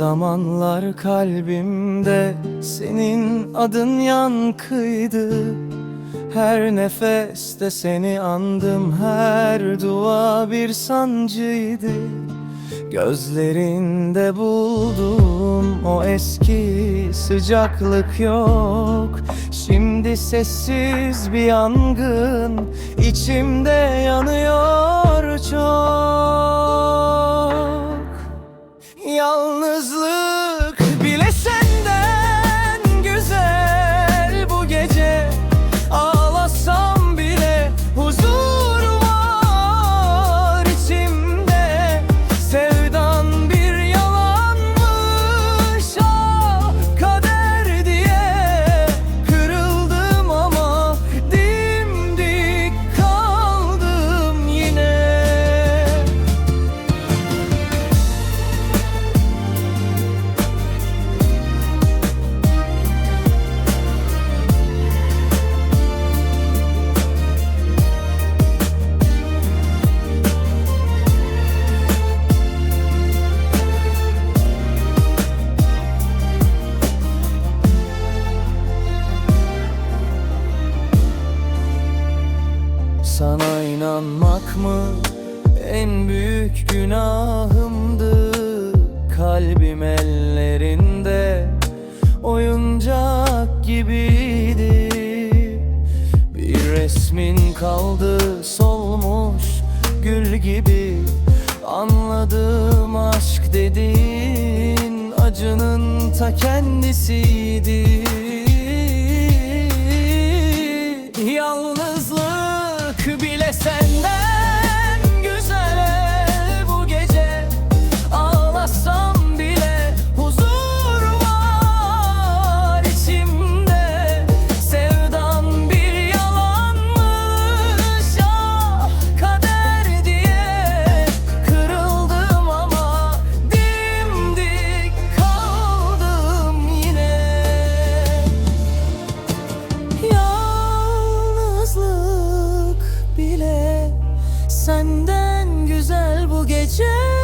zamanlar kalbimde senin adın yankıydı. Her nefeste seni andım her dua bir sancıydı. Gözlerinde buldum o eski sıcaklık yok. Şimdi sessiz bir yangın içimde yanıyor çok Gözlü Sana inanmak mı? En büyük günahımdı Kalbim ellerinde. Oyuncak gibiydi. Bir resmin kaldı solmuş gül gibi. Anladım aşk dediğin acının ta kendisiydi nature